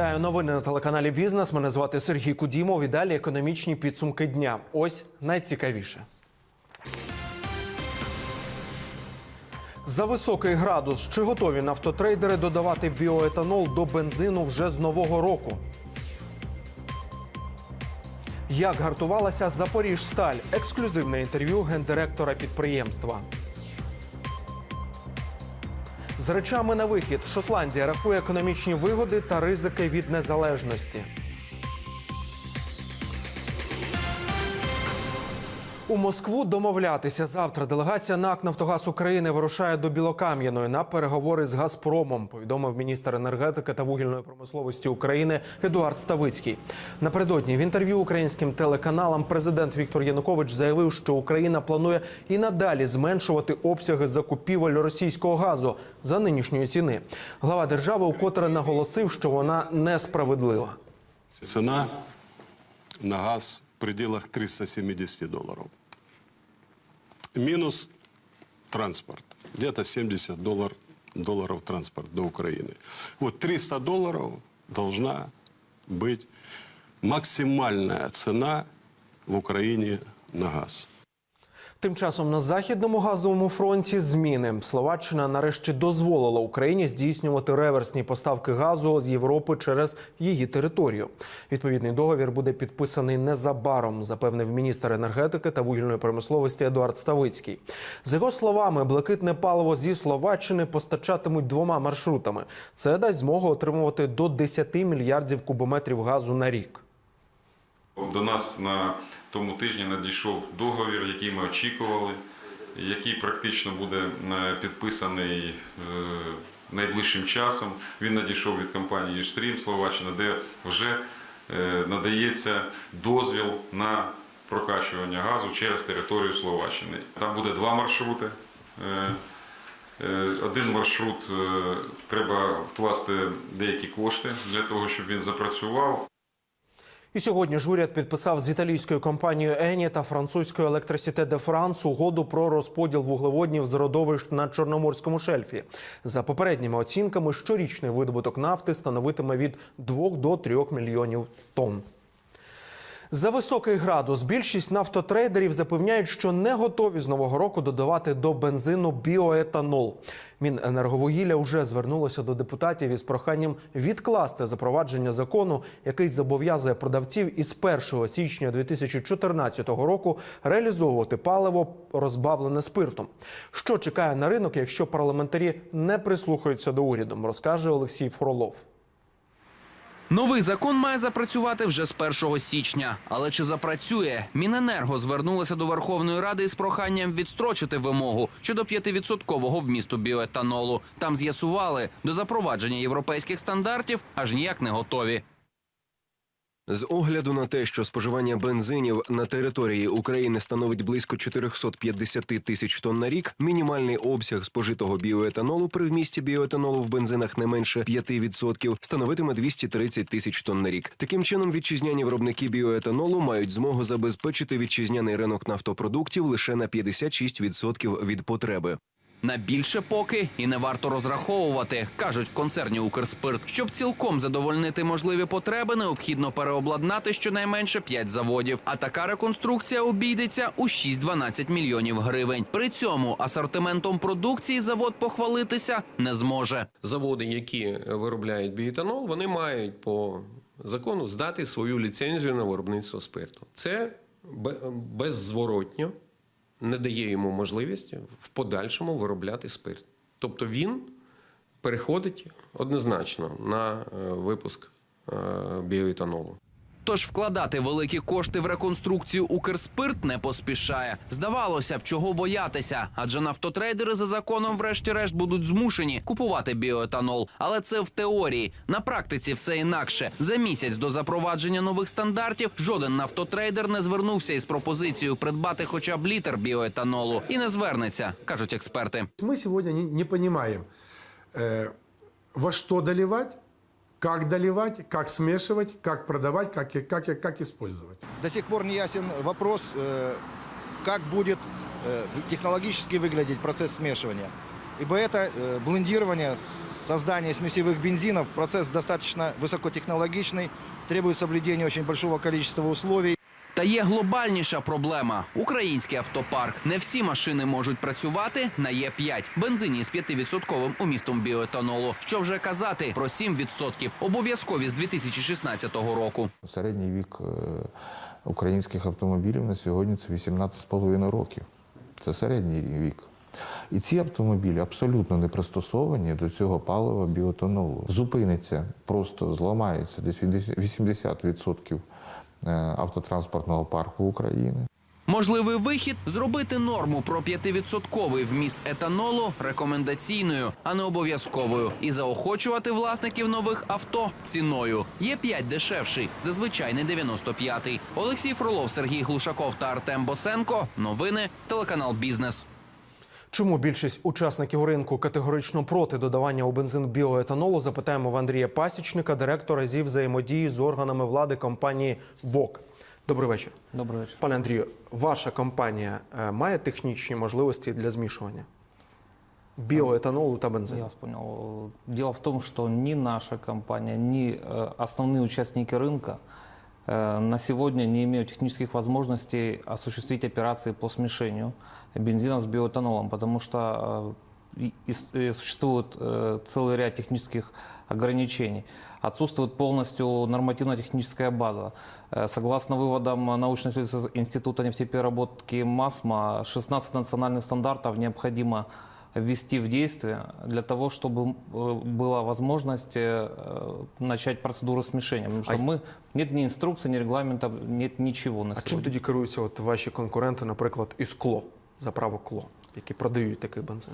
Вітаю новини на телеканалі Бізнес. Мене звати Сергій Кудімов. І далі економічні підсумки дня. Ось найцікавіше. За високий градус чи готові нафтотрейдери додавати біоетанол до бензину вже з нового року? Як гартувалася Запоріжсталь? Ексклюзивне інтерв'ю гендиректора підприємства. Речами на вихід Шотландія рахує економічні вигоди та ризики від незалежності. У Москву домовлятися завтра. Делегація НАК Нафтогаз України вирушає до Білокам'яної на переговори з Газпромом. Повідомив міністр енергетики та вугільної промисловості України Едуард Ставицький. Напередодні в інтерв'ю українським телеканалам президент Віктор Янукович заявив, що Україна планує і надалі зменшувати обсяги закупівель російського газу за нинішньої ціни. Глава держави укотре наголосив, що вона несправедлива. Цена на газ в пределах 370 долларов. Минус транспорт. Где-то 70 доллар, долларов транспорт до Украины. Вот 300 долларов должна быть максимальная цена в Украине на газ. Тим часом на західному газовому фронті зміни Словаччина нарешті дозволила Україні здійснювати реверсні поставки газу з Європи через її територію. Відповідний договір буде підписаний незабаром, запевнив міністр енергетики та вугільної промисловості Едуард Ставицький. За його словами, блакитне паливо зі Словаччини постачатимуть двома маршрутами. Це дасть змогу отримувати до 10 мільярдів кубометрів газу на рік. До нас на тому тижні надійшов договір, який ми очікували, який практично буде е, підписаний е, найближчим часом. Він надійшов від компанії Юстрім Словаччина, де вже е, надається дозвіл на прокачування газу через територію Словаччини. Там буде два маршрути. Один маршрут треба вкласти деякі кошти для того, щоб він запрацював. І сьогодні ж уряд підписав з італійською компанією Ені та французькою Електросіте де Франс угоду про розподіл вуглеводнів з родовищ на Чорноморському шельфі. За попередніми оцінками, щорічний видобуток нафти становитиме від 2 до 3 мільйонів тонн. За високий градус більшість нафтотрейдерів запевняють, що не готові з нового року додавати до бензину біоетанол. Міненерговугілля вже звернулося до депутатів із проханням відкласти запровадження закону, який зобов'язує продавців із 1 січня 2014 року реалізовувати паливо розбавлене спиртом. Що чекає на ринок, якщо парламентарі не прислухаються до уряду, розкаже Олексій Фролов. Новий закон має запрацювати вже з 1 січня. Але чи запрацює? Міненерго звернулося до Верховної Ради із проханням відстрочити вимогу щодо 5-відсоткового вмісту біоетанолу. Там з'ясували, до запровадження європейських стандартів аж ніяк не готові. З огляду на те, що споживання бензинів на території України становить близько 450 тисяч тонн на рік, мінімальний обсяг спожитого біоетанолу при вмісті біоетанолу в бензинах не менше 5% становитиме 230 тисяч тонн на рік. Таким чином, вітчизняні виробники біоетанолу мають змогу забезпечити вітчизняний ринок нафтопродуктів лише на 56% від потреби. На більше поки і не варто розраховувати, кажуть в концерні Укрспирт. Щоб цілком задовольнити можливі потреби, необхідно переобладнати щонайменше 5 заводів. А така реконструкція обійдеться у 6-12 мільйонів гривень. При цьому асортиментом продукції завод похвалитися не зможе. заводи, які виробляють біоетанол, вони мають по закону здати свою ліцензію на виробництво спирту. Це бе- беззворотньо не дає йому можливість в подальшому виробляти спирт. Тобто він переходить однозначно на е, випуск е, біоетанолу. Тож вкладати великі кошти в реконструкцію Укрспирт не поспішає. Здавалося б, чого боятися, адже нафтотрейдери за законом, врешті-решт, будуть змушені купувати біоетанол. Але це в теорії. На практиці все інакше. За місяць до запровадження нових стандартів жоден нафтотрейдер не звернувся із пропозицією придбати хоча б літр біоетанолу і не звернеться, кажуть експерти. Мы сегодня не, понимаем, э, во что доливать, как доливать, как смешивать, как продавать, как, как, как использовать. До сих пор не ясен вопрос, э, как будет э, технологически выглядеть процесс смешивания. ибо это э, блендирование, создание смесевых бензинов, процесс достаточно высокотехнологичный, требует соблюдения очень большого количества условий. Та є глобальніша проблема. Український автопарк. Не всі машини можуть працювати на Є5. Бензині з 5% умістом біоетанолу. Що вже казати про 7% обов'язкові з 2016 року. Середній вік е, українських автомобілів на сьогодні це 18,5 років. Це середній відк. І ці автомобілі абсолютно не пристосовані до цього палива біотонолу. Зупиниться, просто зламається десь 80% е, автотранспортного парку України. Можливий вихід зробити норму про 5% вміст етанолу рекомендаційною, а не обов'язковою, і заохочувати власників нових авто ціною. Є 5 дешевший, зазвичай не 95-й. Олексій Фролов, Сергій Глушаков та Артем Босенко. Новини телеканал Бізнес. Чому більшість учасників ринку категорично проти додавання у бензин біоетанолу? Запитаємо в Андрія Пасічника, директора зі взаємодії з органами влади компанії ВОК. Добрий вечір. Добрый вечер. Пане Андрію, ваша компанія е, має технічні можливості для змішування біоетанолу та Я бензину? вас понял. Дело в том, что ни наша компания, ни э, основные участники рынка э, На сегодня не имеют технических возможностей осуществить операции по смешению бензина с биоэтанолом, потому что э, и- и существует э, целый ряд технических ограничений. Отсутствует полностью нормативно-техническая база. Э, Согласно выводам научно-исследовательского института нефтепереработки МАСМА, 16 национальных стандартов необходимо ввести в действие для того, чтобы э, была возможность э, начать процедуру смешения. Потому что А- мы, нет ни инструкции, ни регламента, нет ничего на А чим сегодня. тоді керуються от ваші конкуренти, наприклад, із КЛО, заправо КЛО, які продають такий бензин?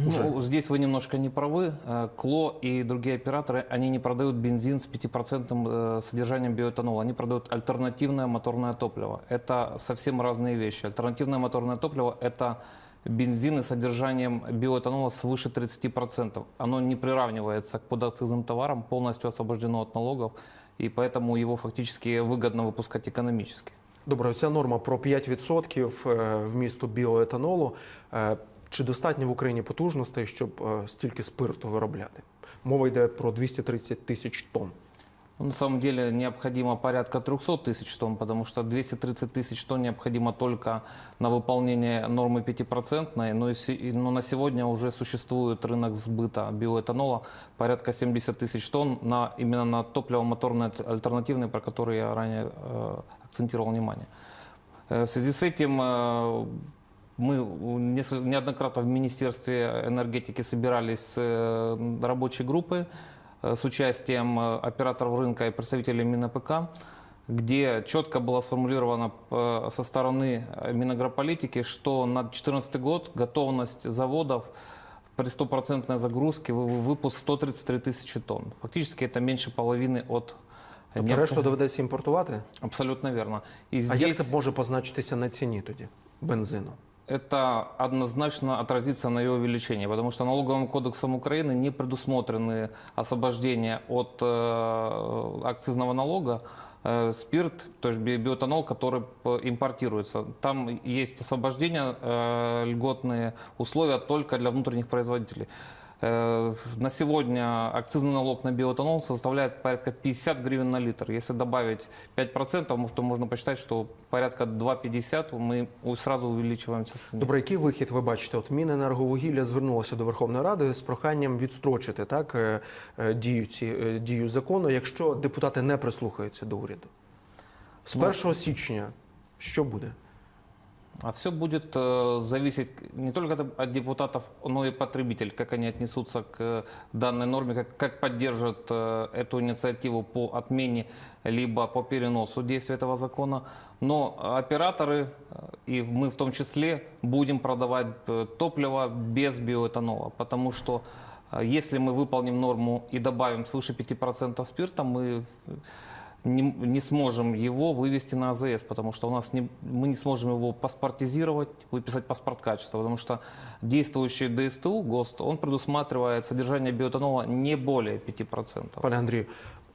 Ну, здесь вы немножко не правы. Э, КЛО и другие операторы, они не продают бензин с 5% э, содержанием биоэтанола. Они продают альтернативное моторное топливо. Это совсем разные вещи. Альтернативное моторное топливо – это бензины с содержанием биоэтанола свыше 30%. Оно не приравнивается к подакцизным товарам, полностью освобождено от налогов, и поэтому его фактически выгодно выпускать экономически. Добре, ця норма про 5% е, вмісту біоетанолу. е, Чи достатньо в Україні потужностей, щоб е, стільки спирту виробляти? Мова йде про 230 тисяч тонн. Ну, На самом деле необходимо порядка 300 тысяч тонн, потому что 230 тысяч тонн необходимо только на выполнение нормы 5%, но, на сегодня уже существует рынок сбыта биоэтанола порядка 70 тысяч тонн на, именно на топливо-моторные аль- альтернативные, про которые я ранее э, акцентировал внимание. Э, В связи с этим э, мы неоднократно в Министерстве энергетики собирались с э, рабочей группой э, с участием э, операторов рынка и представителей МинАПК, где четко было сформулировано э, со стороны э, Минагрополитики, что на 2014 год готовность заводов при стопроцентной загрузке вы- вы- выпуск 133 тысячи тонн. Фактически это меньше половины от Тобто необх- решту доведеться імпортувати? Абсолютно верно. И А здесь... як це може позначитися на ціні тоді бензину? Это однозначно отразится на ее увеличении, потому что налоговым кодексом Украины не предусмотрены освобождения от э, акцизного налога э, спирт, то есть би- биоэтанол, который импортируется. Там есть освобождение, э, льготные условия только для внутренних производителей. Э, На сегодня акцизный налог на биоэтанол составляет порядка 50 гривен на литр. Если добавить 5%, мо- то можно посчитать, что порядка 2,50 мы у- сразу увеличиваемся в цене. Добре, який вихід ви бачите? От Міненерговугілля звернулося до Верховної Ради з проханням відстрочити так е, е, дію ці е, дію закону, якщо депутати не прислухаються до уряду. З 1 січня що буде? А все будет э, зависеть не только от- депутатов, но и потребитель, как они отнесутся к данной норме, как, поддержат э, эту инициативу по отмене либо по переносу действия этого закона. Но операторы, э, и мы в том числе, будем продавать топливо без биоэтанола, потому что если мы выполним норму и добавим свыше 5% спирта, мы не, не сможем его вывести на АЗС, потому что у нас не, мы не сможем его паспортизировать, выписать паспорт качества, потому что действующий ДСТУ, ГОСТ, он предусматривает содержание биоэтанола не более 5%. Пане Андрію,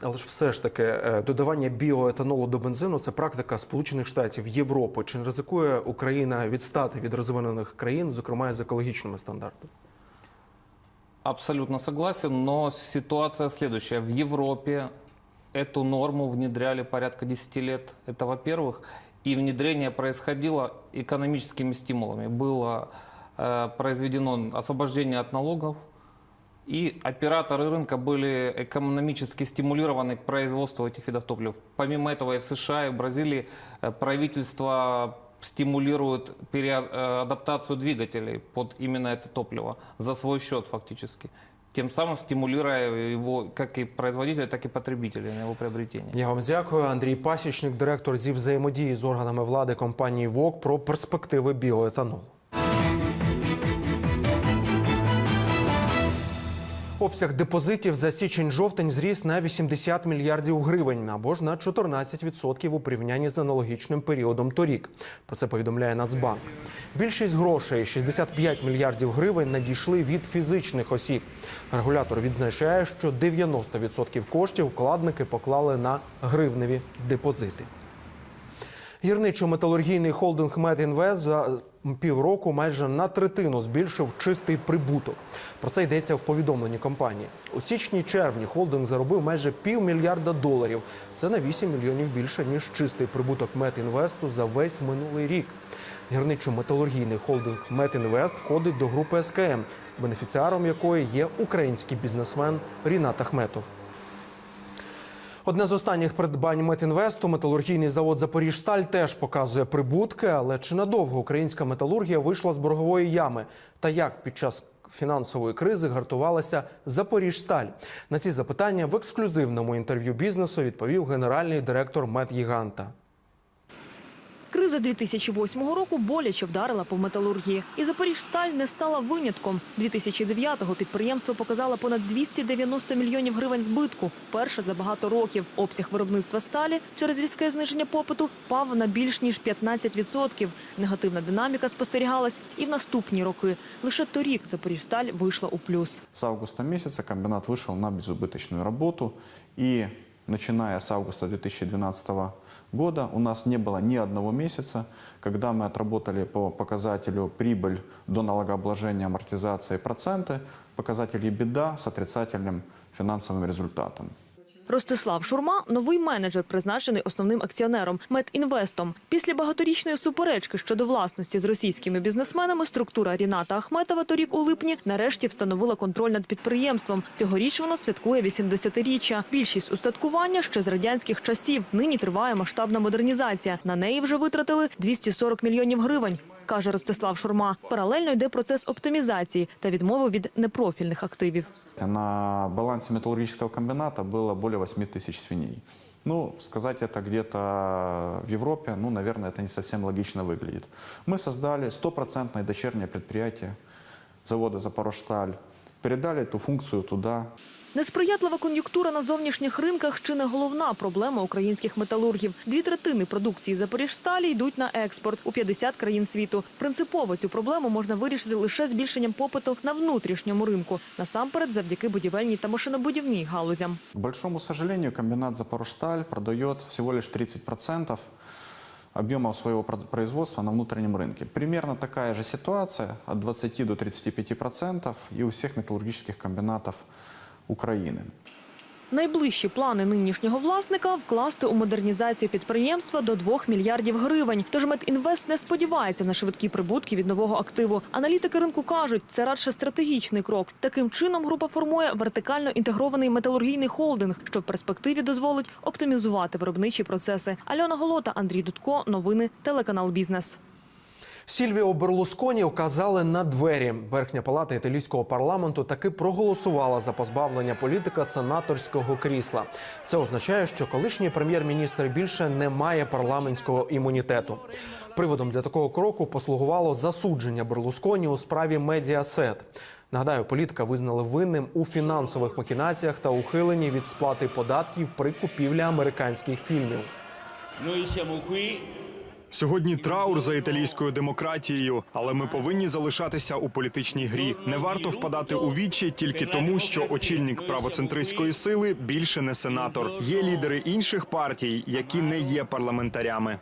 але ж все ж таки е, додавання біоетанолу до бензину це практика Сполучених Штатів Європи. Чи не ризикує Україна відстати від розвинених країн, зокрема і з екологічними стандартами? Абсолютно согласен, но ситуация следующая. В Европе эту норму внедряли порядка 10 лет. Это во-первых. И внедрение происходило экономическими стимулами. Было э, произведено освобождение от налогов, и операторы рынка были экономически стимулированы к производству этих видов топлив. Помимо этого и в США, и в Бразилии э, правительство стимулирует переадаптацию двигателей под именно это топливо за свой счет фактически. Тем самим стимулює його як і производителя, так і потребителя на його приобретення. Я вам дякую. Андрій Пасічник, директор зі взаємодії з органами влади компанії ВОК про перспективи біоетанолу. Обсяг депозитів за січень-жовтень зріс на 80 мільярдів гривень або ж на 14% у порівнянні з аналогічним періодом торік. Про це повідомляє Нацбанк. Більшість грошей 65 мільярдів гривень надійшли від фізичних осіб. Регулятор відзначає, що 90% коштів вкладники поклали на гривневі депозити. Гірничо-металургійний холдинг «Медінвест» півроку майже на третину збільшив чистий прибуток. Про це йдеться в повідомленні компанії. У січні-червні холдинг заробив майже півмільярда доларів. Це на 8 мільйонів більше ніж чистий прибуток «Метінвесту» за весь минулий рік. Гірничо-металургійний холдинг «Метінвест» входить до групи СКМ, бенефіціаром якої є український бізнесмен Рінат Ахметов. Одне з останніх придбань Метінвесту, металургійний завод Запоріжсталь теж показує прибутки, але чи надовго українська металургія вийшла з боргової ями? Та як під час фінансової кризи гартувалася Запоріжсталь? На ці запитання в ексклюзивному інтерв'ю бізнесу відповів генеральний директор Медгіганта. Криза 2008 року боляче вдарила по металургії. І Запоріжсталь не стала винятком. 2009-го підприємство показало понад 290 мільйонів гривень збитку. Вперше за багато років. Обсяг виробництва сталі через різке зниження попиту впав на більш ніж 15%. Негативна динаміка спостерігалась і в наступні роки. Лише торік Запоріжсталь вийшла у плюс. С августа месяца комбинат вышел на безубыточную работу. И начиная с августа 2012 года у нас не было ни одного месяца, когда мы отработали по показателю прибыль до налогообложения, амортизации проценты, показатели беда с отрицательным финансовым результатом. Ростислав Шурма – новий менеджер, призначений основним акціонером – Медінвестом. Після багаторічної суперечки щодо власності з російськими бізнесменами структура Ріната Ахметова торік у липні нарешті встановила контроль над підприємством. Цьогоріч воно святкує 80-річчя. Більшість устаткування ще з радянських часів. Нині триває масштабна модернізація. На неї вже витратили 240 мільйонів гривень Каже Ростислав Шурма. Паралельно йде процес оптимізації та відмови від непрофільних активів. На балансе металлургического комбината было более 8 тысяч свиней. Ну, сказать это где-то в Европе, ну, наверное, это не совсем логично выглядит. Мы создали стопроцентное дочернее предприятие завода «Запорожсталь», передали эту функцию туда. Несприятлива кон'юнктура на зовнішніх ринках чи не головна проблема українських металургів. Дві третини продукції Запоріжсталі йдуть на експорт у 50 країн світу. Принципово цю проблему можна вирішити лише збільшенням попиту на внутрішньому ринку, насамперед завдяки будівельній та машинобудівній галузям. К большому сожалению, комбинат «Запорожсталь» продает всего лишь 30% объемов своего производства на внутреннем рынке. Примерно такая же ситуация от 20 до 35% и у всех металлургических комбинатов Украины. Найближчі плани нинішнього власника вкласти у модернізацію підприємства до 2 мільярдів гривень. Тож Медінвест не сподівається на швидкі прибутки від нового активу. Аналітики ринку кажуть, це радше стратегічний крок. Таким чином група формує вертикально інтегрований металургійний холдинг, що в перспективі дозволить оптимізувати виробничі процеси. Альона Голота, Андрій Дудко, новини, телеканал Бізнес. Сільвіо Берлусконі вказали на двері. Верхня палата італійського парламенту таки проголосувала за позбавлення політика сенаторського крісла. Це означає, що колишній прем'єр-міністр більше не має парламентського імунітету. Приводом для такого кроку послугувало засудження Берлусконі у справі Медіасет. Нагадаю, політика визнали винним у фінансових махінаціях та ухиленні від сплати податків при купівлі американських фільмів. Сьогодні траур за італійською демократією, але ми повинні залишатися у політичній грі. Не варто впадати у вічі тільки тому, що очільник правоцентристської сили більше не сенатор. Є лідери інших партій, які не є парламентарями.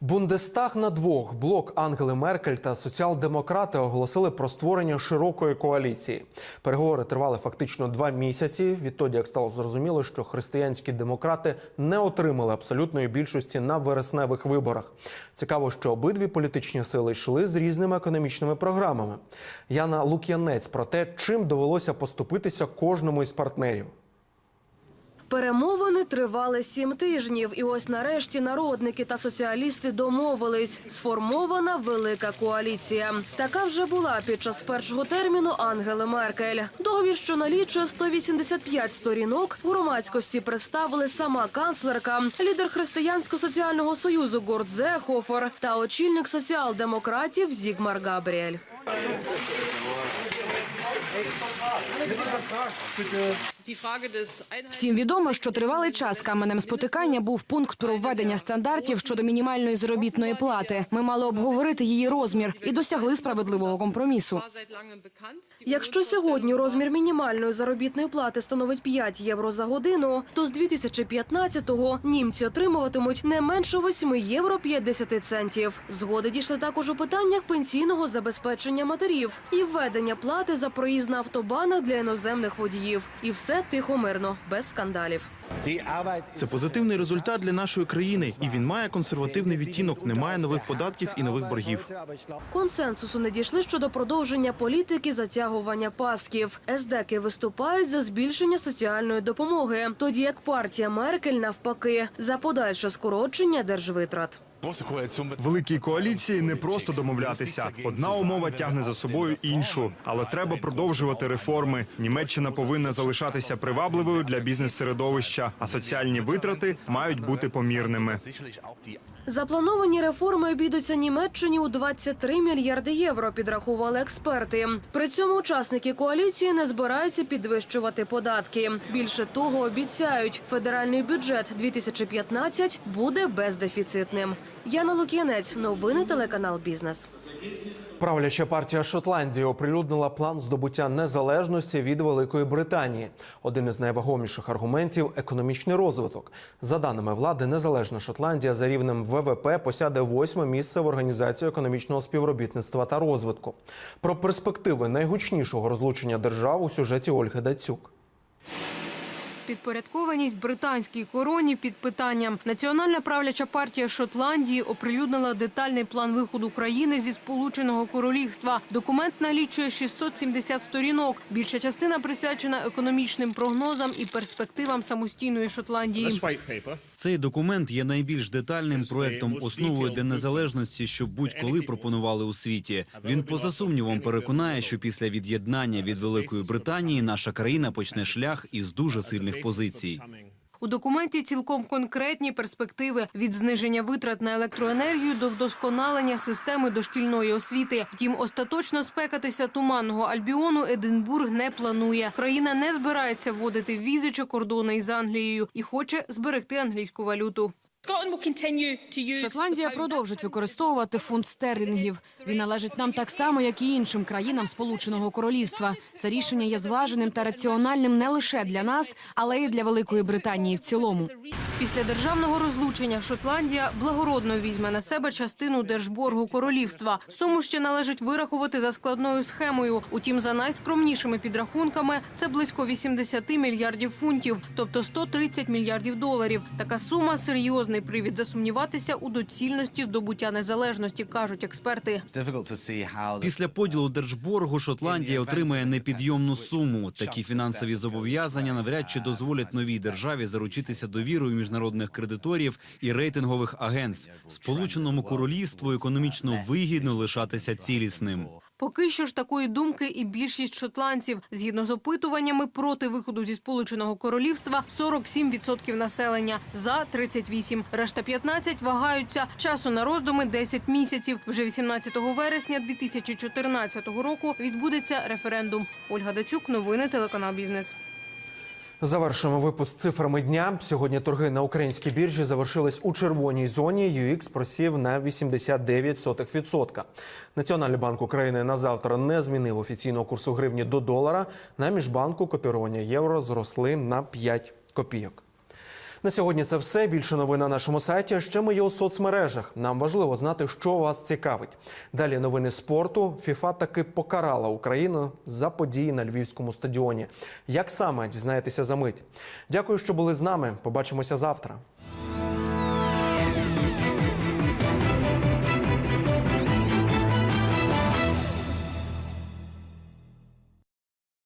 Бундестаг на двох блок Ангели Меркель та соціал-демократи оголосили про створення широкої коаліції. Переговори тривали фактично два місяці. Відтоді, як стало зрозуміло, що християнські демократи не отримали абсолютної більшості на вересневих виборах. Цікаво, що обидві політичні сили йшли з різними економічними програмами. Яна Лук'янець про те, чим довелося поступитися кожному із партнерів. Перемовини тривали сім тижнів, і ось нарешті народники та соціалісти домовились. Сформована велика коаліція. Така вже була під час першого терміну Ангели Меркель. Договір, що налічує 185 сторінок, у громадськості представили сама канцлерка, лідер християнсько-соціального союзу Горд Зехофер та очільник соціал-демократів Зігмар Габріель. Всім відомо, що тривалий час каменем спотикання був пункт про введення стандартів щодо мінімальної заробітної плати. Ми мали обговорити її розмір і досягли справедливого компромісу. Якщо сьогодні розмір мінімальної заробітної плати становить 5 євро за годину, то з 2015-го німці отримуватимуть не менше 8 євро 50 центів. Згоди дійшли також у питаннях пенсійного забезпечення матерів і введення плати за проїзд на автобанах для іноземних водіїв. І все тихо мирно, без скандалів. Це позитивний результат для нашої країни, і він має консервативний відтінок. Немає нових податків і нових боргів. Консенсусу не дійшли щодо продовження політики затягування пасків. СДКи виступають за збільшення соціальної допомоги, тоді як партія Меркель навпаки за подальше скорочення держвитрат. Великій коаліції не просто домовлятися. Одна умова тягне за собою іншу, але треба продовжувати реформи. Німеччина повинна залишатися привабливою для бізнес-середовища, а соціальні витрати мають бути помірними. Заплановані реформи обійдуться Німеччині у 23 мільярди євро. Підрахували експерти. При цьому учасники коаліції не збираються підвищувати податки. Більше того, обіцяють, федеральний бюджет 2015 буде бездефіцитним. Яна Лук'янець, новини телеканал Бізнес. Правляча партія Шотландії оприлюднила план здобуття незалежності від Великої Британії. Один із найвагоміших аргументів економічний розвиток. За даними влади, незалежна Шотландія за рівнем ВВП посяде восьме місце в організації економічного співробітництва та розвитку. Про перспективи найгучнішого розлучення держав у сюжеті Ольги Дацюк. Підпорядкованість британській короні під питанням. Національна правляча партія Шотландії оприлюднила детальний план виходу країни зі Сполученого Королівства. Документ налічує 670 сторінок. Більша частина присвячена економічним прогнозам і перспективам самостійної Шотландії. Цей документ є найбільш детальним проектом основою для незалежності, що будь-коли пропонували у світі. Він поза сумнівом переконає, що після від'єднання від Великої Британії наша країна почне шлях із дуже сильних позицій. У документі цілком конкретні перспективи від зниження витрат на електроенергію до вдосконалення системи дошкільної освіти. Втім, остаточно спекатися туманного Альбіону Единбург не планує. Країна не збирається вводити візи чи кордони із Англією і хоче зберегти англійську валюту. Шотландія продовжить використовувати фунт стерлінгів. Він належить нам так само, як і іншим країнам Сполученого Королівства. Це рішення є зваженим та раціональним не лише для нас, але й для Великої Британії в цілому. Після державного розлучення Шотландія благородно візьме на себе частину держборгу королівства. Суму ще належить вирахувати за складною схемою. Утім, за найскромнішими підрахунками це близько 80 мільярдів фунтів, тобто 130 мільярдів доларів. Така сума серйозний привід засумніватися у доцільності здобуття незалежності, кажуть експерти. Після поділу держборгу Шотландія отримає непідйомну суму. Такі фінансові зобов'язання навряд чи дозволять новій державі заручитися довірою міжнародних кредиторів і рейтингових агентств. Сполученому королівству економічно вигідно лишатися цілісним. Поки що ж такої думки і більшість шотландців. Згідно з опитуваннями, проти виходу зі Сполученого Королівства 47% населення, за 38%. Решта 15% вагаються. Часу на роздуми 10 місяців. Вже 18 вересня 2014 року відбудеться референдум. Ольга Дацюк, новини, телеканал «Бізнес». Завершуємо випуск цифрами дня. Сьогодні торги на українській біржі завершились у червоній зоні. UX просів на 89%. Національний банк України на завтра не змінив офіційного курсу гривні до долара. На міжбанку котирування євро зросли на 5 копійок. На сьогодні це все. Більше новин на нашому сайті. Ще ми є у соцмережах. Нам важливо знати, що вас цікавить. Далі новини спорту. ФІФА таки покарала Україну за події на львівському стадіоні. Як саме дізнаєтеся за мить? Дякую, що були з нами. Побачимося завтра.